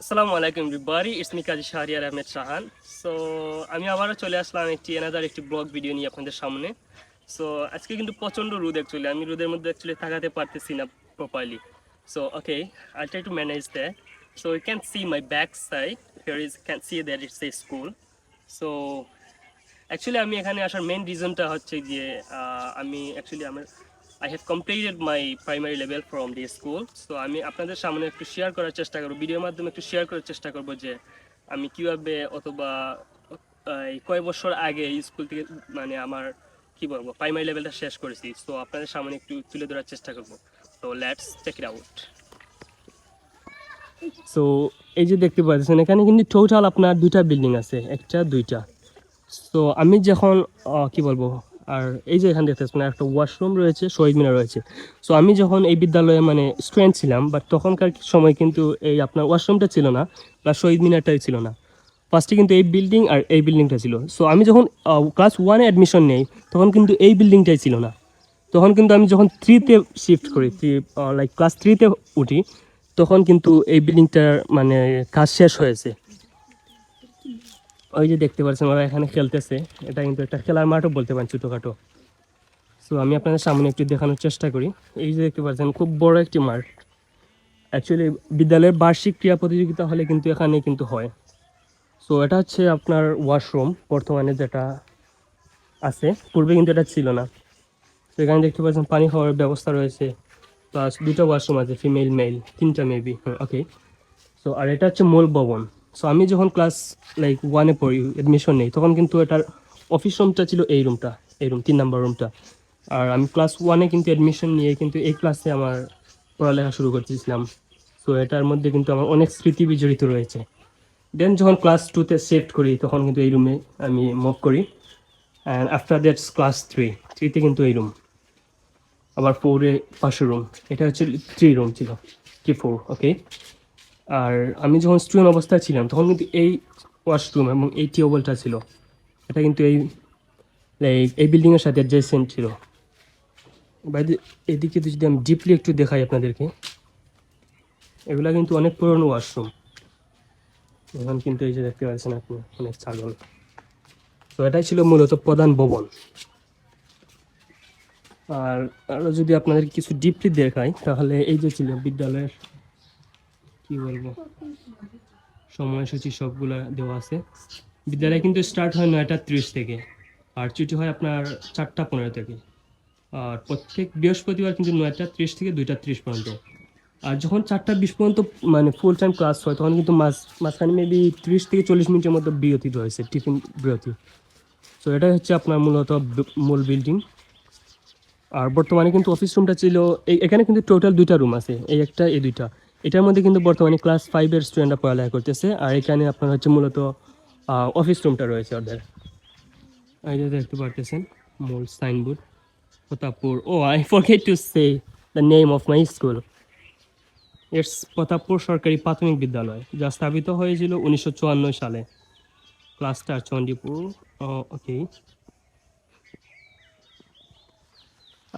আসসালামু আলাইকুম everybody it's me Kazi Shahriar Ahmed Shahan so আমি আবারও চলে আসলাম একটি এনাদার একটি ব্লগ ভিডিও নিয়ে আপনাদের সামনে। সো আজকে কিন্তু প্রচণ্ড রোদ অ্যাকচুয়ালি আমি রোদের মধ্যে অ্যাকচুয়ালি থাকাতে পারতেছি না properly so okay I try to manage that so you can see my back side here is can see that it's a school so actually আমি এখানে আসার মেন রিজনটা হচ্ছে আহ, আমি অ্যাকচুয়ালি আমার I have completed my primary level from the school so আমি আপনাদের সামনে একটু শেয়ার করার চেষ্টা করব ভিডিওর মাধ্যমে একটু শেয়ার করার চেষ্টা করব যে আমি কীভাবে অথবা এই কয় বছর আগে স্কুল থেকে মানে আমার, কি বলব প্রাইমারি লেভেলটা শেষ করেছি। সো আপনাদের সামনে একটু তুলে ধরার চেষ্টা করব। তো let's check it out so এই যে দেখতে পাচ্ছেন, এখানে কিন্তু টোটাল আপনার দুইটা বিল্ডিং আছে, একটা, দুইটা। তো আমি যখন কি বলব আর এই যে এখানে দেখতে পাচ্ছেন, একটা ওয়াশরুম রয়েছে, শহীদ মিনার রয়েছে। সো আমি যখন এই বিদ্যালয়ে মানে স্টুডেন্ট ছিলাম বাট তখনকার সময় কিন্তু এই আপনার ওয়াশরুমটা ছিল না, বা শহীদ মিনারটাই ছিল না। ফার্স্টে কিন্তু এই বিল্ডিং আর এই বিল্ডিংটা ছিল। সো আমি যখন ক্লাস ওয়ানে অ্যাডমিশন নেই, তখন কিন্তু এই বিল্ডিংটাই ছিল না। তখন কিন্তু আমি যখন থ্রিতে শিফট করি থ্রি লাইক ক্লাস থ্রিতে উঠি, তখন কিন্তু এই বিল্ডিংটার মানে কাজ শেষ হয়েছে। ওই যে দেখতে পাচ্ছেন, ওরা এখানে খেলতেছে। এটা কিন্তু একটা খেলার মাঠও বলতে পারেন, ছোটোখাটো। সো আমি আপনাদের সামনে একটু দেখানোর চেষ্টা করি। এই যে দেখতে পাচ্ছেন, খুব বড় একটি মাঠ। অ্যাকচুয়ালি বিদ্যালয়ের বার্ষিক ক্রীড়া প্রতিযোগিতা হলে কিন্তু এখানে কিন্তু হয়। সো এটা হচ্ছে আপনার ওয়াশরুম বর্তমানে যেটা আছে। পূর্বে কিন্তু এটা ছিল না। তো এখানে দেখতে পাচ্ছেন, পানি খাওয়ার ব্যবস্থা রয়েছে। প্লাস দুটো ওয়াশরুম আছে ফিমেল মেল তিনটা মেবি ওকে সো আর এটা হচ্ছে মূল ভবন। সো আমি যখন ক্লাস লাইক ওয়ানে পড়ি অ্যাডমিশন নেই, তখন কিন্তু এটার অফিস রুমটা ছিল এই রুমটা এই রুম তিন নাম্বার রুমটা আর আমি ক্লাস ওয়ানে কিন্তু অ্যাডমিশন নিয়ে কিন্তু এই ক্লাসে আমার পড়ালেখা শুরু করতেছিলাম। সো এটার মধ্যে কিন্তু আমার অনেক স্মৃতি বিজড়িত রয়েছে। দেন যখন ক্লাস টুতে শিফট করি, তখন কিন্তু এই রুমে আমি মুভ করি। And after that's class three থ্রিতে কিন্তু এই রুম আবার ফোরে পাশের রুম এটা হচ্ছে থ্রি রুম ছিল থ্রি ফোর ওকে আর আমি যখন স্টুডেন্ট অবস্থায় ছিলাম, তখন কিন্তু এই ওয়াশরুম এবং এই টিউবওয়েলটা ছিল। এটা কিন্তু এই লাইক এই বিল্ডিংয়ের সাথে অ্যাডজাসেন্ট ছিল। বাইরে এদিকে যদি আমি ডিপলি একটু দেখাই আপনাদেরকে, এগুলা কিন্তু অনেক পুরনো ওয়াশরুম এখন কিন্তু এই যে দেখতে পাচ্ছেন আপনি, অনেক ছাগল। তো এটাই ছিল মূলত প্রধান ভবন। আর আরও যদি আপনাদের কিছু ডিপলি দেখাই, তাহলে এই যে ছিল বিদ্যালয়ের কি বলব? সময়সূচি সবগুলা দেওয়া আছে। বিদ্যালয় কিন্তু স্টার্ট হয় নয়টা ত্রিশ থেকে। আর ছুটি হয় আপনার চারটা পনেরো থেকে। আর প্রত্যেক বৃহস্পতিবার কিন্তু নয়টা ত্রিশ থেকে দুইটা ত্রিশ পর্যন্ত। আর যখন চারটা বিশ পর্যন্ত মানে ফুল টাইম ক্লাস হয়, তখন কিন্তু মাঝ, মাঝখানে মেবি ত্রিশ থেকে চল্লিশ মিনিটের মধ্যে বিরতি রয়েছে টিফিন বিরতি। তো এটাই হচ্ছে আপনার মূলত মূল বিল্ডিং আর বর্তমানে কিন্তু অফিস রুমটা ছিল এখানে কিন্তু টোটাল দুইটা রুম আছে, এই একটা, এই দুইটা। এটার মধ্যে কিন্তু বর্তমানে ক্লাস ফাইভের স্টুডেন্টরা পড়ালেখা করতেছে, আর এখানে আপনার হচ্ছে মূলত অফিস রুমটা রয়েছে ওদের। এই দেখতে পারতেছেন, মূল signboard Pratappur, oh I forget to say the name of my school it's Pratappur সরকারি প্রাথমিক বিদ্যালয়, যা স্থাপিত হয়েছিল উনিশশো চুয়ান্ন সালে। ক্লাসটা চণ্ডীপুর ওকে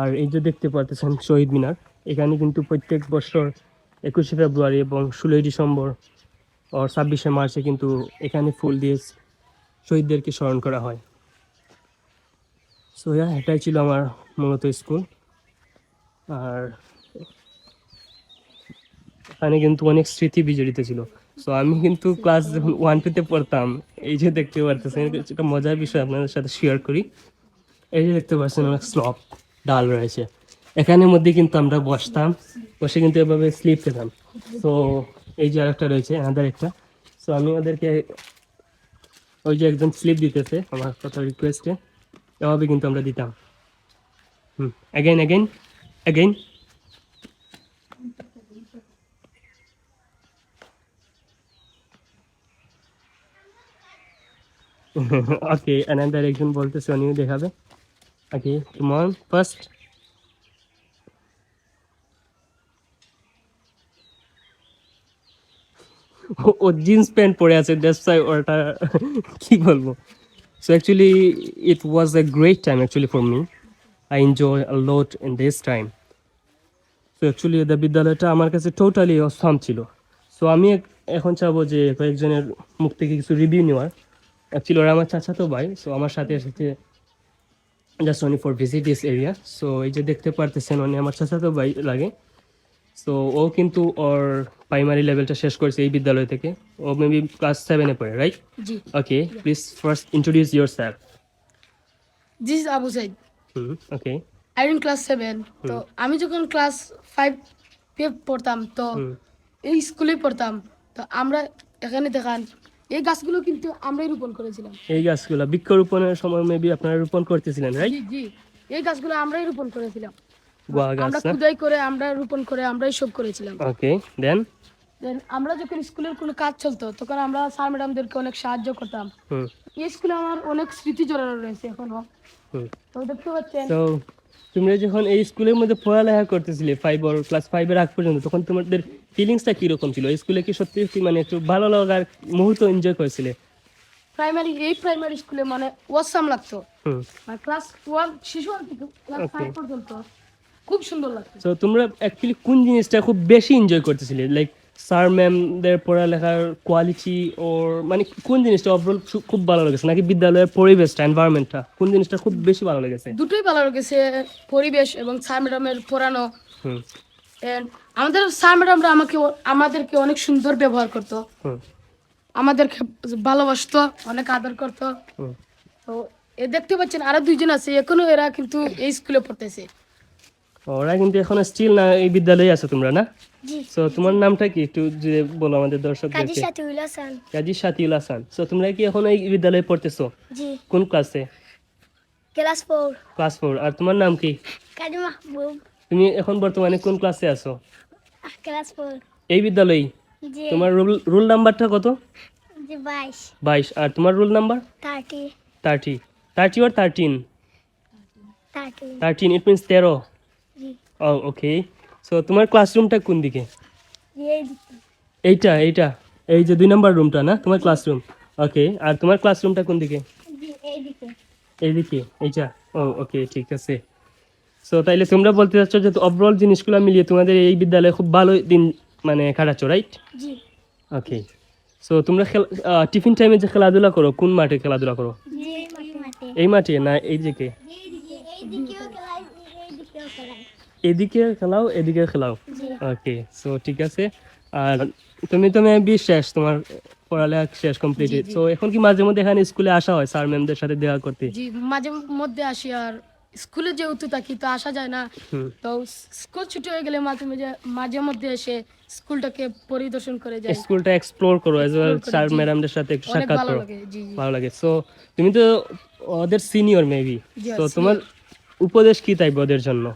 আর এই যে দেখতে পারতেছেন শহীদ মিনার, এখানে কিন্তু প্রত্যেক বছর একুশে ফেব্রুয়ারি এবং ষোলোই ডিসেম্বর ও ছাব্বিশে মার্চে কিন্তু এখানে ফুল দিয়ে শহীদদেরকে স্মরণ করা হয়। সো ইয়া এটাই ছিল আমার মূলত স্কুল। আর এখানে কিন্তু অনেক স্মৃতি বিজড়িত ছিল। সো আমি কিন্তু ক্লাস যখন ওয়ান টুতে পড়তাম। এই যে দেখতে পারতেছেন একটা মজার বিষয় আপনাদের সাথে শেয়ার করি। এই যে দেখতে পাচ্ছেন, অনেক স্লপ ডাল রয়েছে। এখানের মধ্যে কিন্তু আমরা বসতাম, বসে কিন্তু এভাবে স্লিপ খেতাম তো এই যে আরেকটা রয়েছে আমাদের একটা। সো আমি ওদেরকে ওই যে একজন স্লিপ দিতেছে আমার কথা রিকোয়েস্টে এভাবে কিন্তু আমরা দিতাম। হুম again again again okay another একজন বলতেছে, উনিও দেখাবে। ওকে কমন ফার্স্ট ও জিন্স প্যান্ট পরে আছে দ্যাটস ওয়াই ওটা, কি বলব? So actually it was a great time actually for me I enjoy a lot in this time so actually the বিদ্যালয়টা আমার কাছে টোটালি অসাম ছিল। সো আমি এখন চাবো যে কয়েকজনের মুখ থেকে কিছু রিভিউ নেওয়ার। অ্যাকচুয়ালি ওরা আমার চাচাতো ভাই সো আমার সাথে এসেছে just only for visit this area so এই যে দেখতে পারতেছেন, উনি আমার চাচাতো ভাই লাগে। সো ও কিন্তু ওর প্রাইমারি লেভেলটা শেষ করেছে এই বিদ্যালয় থেকে। ও মেবি ক্লাস সেভেনে পড়ে right G. Okay please first introduce your self this is Abu Sayed okay I in class seven তো আমি যখন ক্লাস ফাইভ পড়তাম তো এই স্কুলেই পড়তাম। তো আমরা এখানে দেখান এই গাছগুলো কিন্তু আমরাই রোপণ করেছিলাম। এই গাছগুলো বৃক্ষরোপণের সময় মেবি আপনারা রোপণ করতেছিলেন রাইট জি। এই গাছগুলো আমরাই রোপণ করেছিলাম। গোয়া গাছ আমরা খুদাই করে আমরা রোপণ করে আমরাই সব করেছিলাম। ওকে দেন Then আমরা যখন স্কুলের কোনো কাজ চলতো তখন আমরা স্যার ম্যাডামদেরকে অনেক সাহায্য করতাম। এই স্কুলে আমার অনেক স্মৃতি জড়ানো রয়েছে এখনও। তো দেখতে পাচ্ছেন তো তোমরা যখন এই স্কুলের মধ্যে পড়ালেখা করতেছিলে ফাইভ ওর ক্লাস ফাইভের আগ পর্যন্ত তখন তোমাদের ফিলিংসটা কীরকম ছিল? স্কুলে কি সত্যি সত্যি মানে একটু ভালো লাগার মুহূর্ত এনজয় করেছিলে? প্রাইমারি এই প্রাইমারি স্কুলে মানে ওয়াসাম লাগতো। মানে ক্লাস ওয়ান শিশু থেকে ক্লাস ফাইভ পর্যন্ত। খুব সুন্দর লাগতো তো তোমরা অ্যাকচুয়ালি কোন জিনিসটা খুব বেশি এনজয় করতেছিলে? লাইক স্যার ম্যামদের পড়ালেখার কোয়ালিটি ওর মানে কোন জিনিসটা ওভারঅল খুব ভালো লেগেছে? নাকি বিদ্যালয়ের পরিবেশটা এনভায়রনমেন্টটা কোন জিনিসটা খুব বেশি ভালো লেগেছে? দুটোই ভালো লেগেছে পরিবেশ এবং স্যার ম্যাডামের পড়ানো। আমাদের স্যার ম্যাডামরা আমাকে আমাদেরকে অনেক সুন্দর ব্যবহার করতো। আমাদেরকে ভালোবাসতো অনেক আদর করতো। তো এ দেখতে পাচ্ছেন আরও দুইজন আছে এখনও এরা কিন্তু এই স্কুলে পড়তেছে। ওরা কিন্তু এখন স্টিল না এই বিদ্যালয়ে আছে তোমরা না? সো তোমার নামটা কি? একটু যদি বলো আমাদের কাজী দর্শকদেরকে সাথিউল হাসান। কাজী সাতিউল হাসান। সো তোমরা কি এখন এই বিদ্যালয়ে পড়তেছো? জি। কোন ক্লাসে? Class four. Class four. আর তোমার নাম কি? কাজী মাহবুব। তুমি এখন বর্তমানে কোন ক্লাসে আছো? Class four. এই বিদ্যালয়েই? জি। তোমার রোল রোল নাম্বারটা কত? জি বাইশ। বাইশ। আর তোমার roll number? Thirty. Thirty. Thirty or thirteen? Thirty thirteen it means তেরো। জি ও ওকে সো তোমার ক্লাসরুমটা কোন দিকে। এইটা এইটা। এই যে দুই নম্বর রুমটা না? তোমার ক্লাসরুম ওকে আর তোমার ক্লাসরুমটা কোন দিকে? এইদিকে এইটা। ও ওকে ঠিক আছে। সো তাইলে তোমরা বলতে চাচ্ছ যে ওভারঅল জিনিসগুলো মিলিয়ে তোমাদের এই বিদ্যালয়ে খুব ভালো দিন মানে কাটাচ্ছ রাইট ওকে সো তোমরা খেলা টিফিন টাইমে যে খেলাধুলা করো কোন মাঠে খেলাধুলা করো? এই মাঠে। না এই দিকে এদিকে খেলাও এদিকে খেলাও। ওকে সো ঠিক আছে। আর তুমি তো মেবি শেষ তোমার পড়ালেখা শেষ কমপ্লিটেড সো এখন কি মাঝে মধ্যে এখানে স্কুলে আসা হয় স্যার ম্যামদের সাথে দেখা করতে? জি মাঝে মধ্যে আসি আর স্কুলে যেহেতু থাকি তো আসা যায় না। তো স্কুল ছুটি হয়ে গেলে মাঝে মাঝে মাঝে মধ্যে এসে স্কুলটাকে পরিদর্শন করে যাই। স্কুলটা এক্সপ্লোর করো অ্যাজ ওয়েল স্যার জি। ম্যাডামদের সাথে একটু সাক্ষাৎ ভালো করো। ভালো লাগে। সো তুমি তো ওদের সিনিয়র মেবি তো তোমার উপদেশ কি তাইবে ওদের জন্য?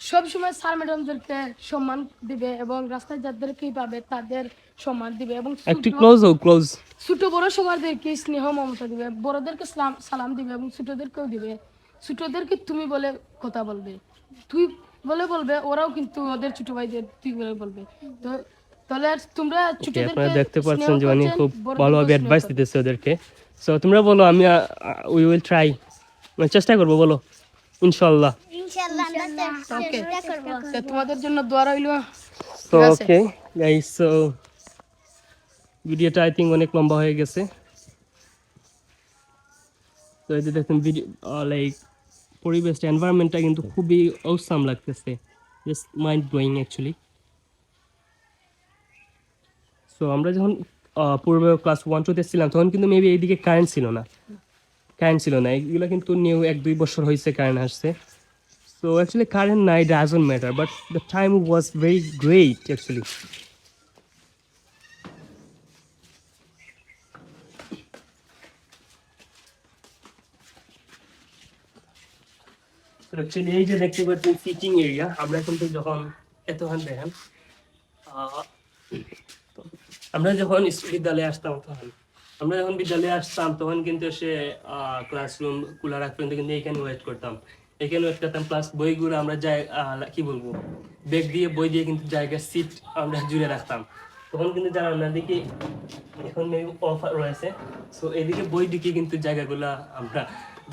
সব সময় স্যার ম্যাডামদেরকে সম্মান দিবে এবং রাস্তায় যাদেরকেই পাবে তাদের সম্মান দিবে এবং একটু ক্লোজ হও ক্লোজ ছোট বড় সবাইদেরকে স্নেহ মমতা দিবে বড়দেরকে সালাম সালাম দিবে এবং ছোটদেরকেও দিবে। ছোটদেরকে তুমি বলে কথা বলবে। তুই বলে বলবে ওরাও কিন্তু ওদের ছোট ভাইদের তুই বলে বলবে। তো তাহলে তোমরা ছোটদেরকে আপনারা দেখতে পাচ্ছেন যে উনি খুব ভালোভাবে অ্যাডভাইস দিতেছে ওদেরকে। সো তোমরা বলো আমি উই উইল ট্রাই চেষ্টা করব বলো। ইনশাল্লাহ। ইনশাআল্লাহ আমরা Okay. চেষ্টা করব। তো তোমাদের জন্য দোয়া রইল। তো ওকে গাইস সো ভিডিওটা আই থিঙ্ক অনেক লম্বা হয়ে গেছে। তো এই যে দেখুন ভিডিও লাইক পরিবেশটা এনভায়রনমেন্টটা কিন্তু খুবই অসাম লাগতেছে। Just mind blowing actually so আমরা যখন আহ, পূর্বে ক্লাস ওয়ান টুতে ছিলাম তখন কিন্তু মেবি এইদিকে কারেন্ট ছিল না। কারেন্ট ছিল না। এগুলো কিন্তু নিউ এক দুই বছর হয়েছে কারেন্ট আসছে। সো অ্যাকচুয়ালি কারেন্ট নাই doesn't matter but the time was very great actually actually এই যে দেখতে পাচ্ছেন সিটিং এরিয়া আমরা এখন থেকে যখন এতক্ষণ দেখেন তো আমরা যখন বিদ্যালয়ে আসতাম তখন, আমরা যখন বিদ্যালয়ে আসতাম, তখন কিন্তু সে ক্লাসরুম খোলা রাখতাম কিন্তু এখানে ওয়েট করতাম। এখানে ওয়েট করতাম প্লাস বইগুলো আমরা যাই কি বলব? ব্যাগ দিয়ে, বই দিয়ে কিন্তু জায়গায় সিট আমরা জুড়ে রাখতাম। তখন কিন্তু যারা দেখি, এখন অফ রয়েছে। সো এদিকে বই দিকে কিন্তু জায়গাগুলো আমরা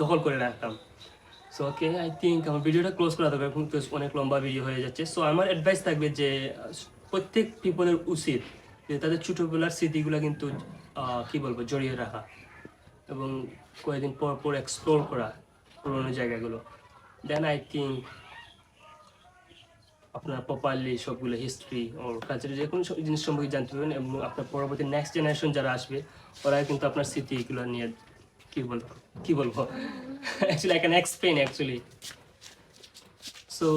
দখল করে রাখতাম। সো ওকে আই থিঙ্ক আমার ভিডিওটা ক্লোজ করা দরকার কিন্তু অনেক লম্বা ভিডিও হয়ে যাচ্ছে। সো আমার অ্যাডভাইস থাকবে যে, প্রত্যেক পিপলের উচিত যে, তাদের ছোটোবেলার স্মৃতিগুলো কিন্তু কি বলব, জড়িয়ে রাখা এবং কয়েকদিন পর পর এক্সপ্লোর করা পুরোনো জায়গাগুলো। দেন আই থিঙ্ক আপনার প্রপারলি সবগুলো হিস্ট্রি ও কালচারের যে কোনো জিনিস সম্পর্কে জানতে পারবেন এবং আপনার পরবর্তী নেক্সট জেনারেশন যারা আসবে ওরা কিন্তু আপনার স্মৃতিগুলো নিয়ে কি বলব কি বলব? Actually I can explain actually so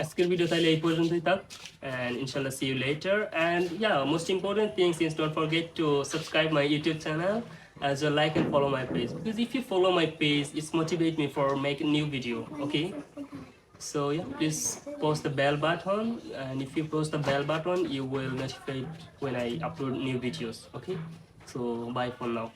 আজকের ভিডিও তাহলে এই পর্যন্তই থাক, and inshallah see you later. And yeah, most important things is don't forget to subscribe my youtube channel. As well like and follow my page. Because if you follow my page it's motivate me for making new video okay? So yeah please press the bell button and if you press the bell button you will notified when i upload new videos okay? So bye for now